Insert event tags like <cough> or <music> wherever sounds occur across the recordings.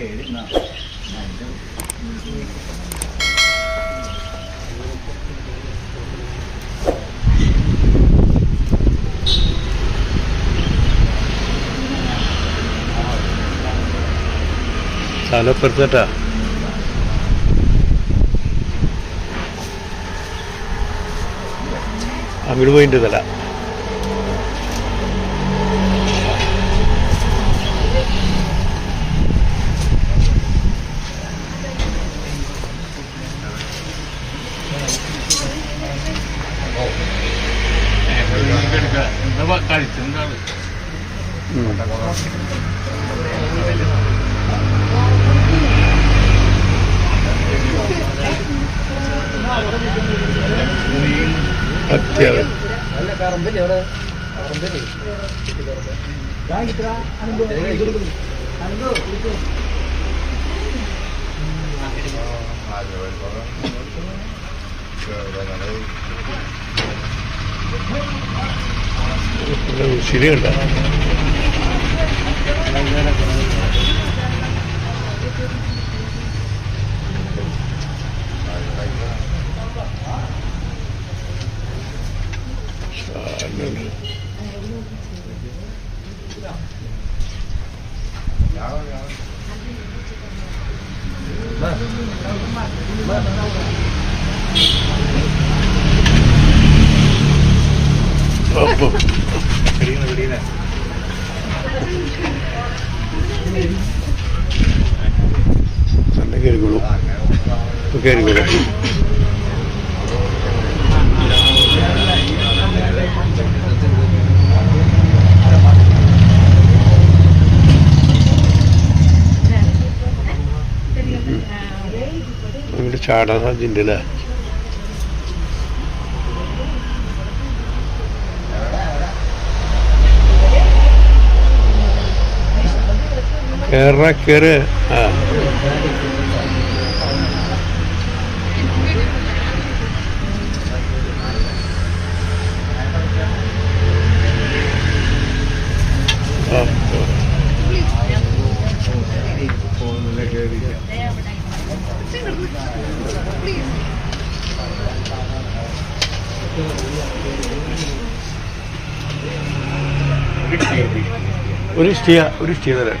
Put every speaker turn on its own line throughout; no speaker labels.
കേടുന്ന സ്ഥലപ്പെടുത്തട്ടാ. അങ്ങോട്ട് പോയിട്ടതല്ല പോയിട്ടുണ്ട് തല
കഴിച്ചിട്ടുണ്ടാവും
ഉം. Sirena. Ya, ya. നല്ല കയറിക്കോളൂ കയറിക്കോളൂ ചാടാൻ സാധ്യതയുണ്ട് കയറ ആ. ഒരു ഇഷ്ടിയ ഒരു ഇഷ്ടിയ തരാം.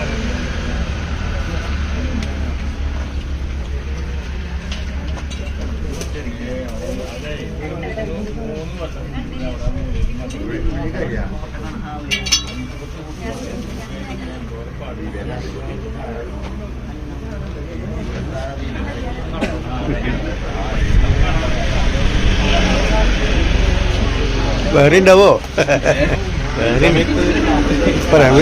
<laughs> വേറെ ഉണ്ടാവോ വേറെ പറയാൻ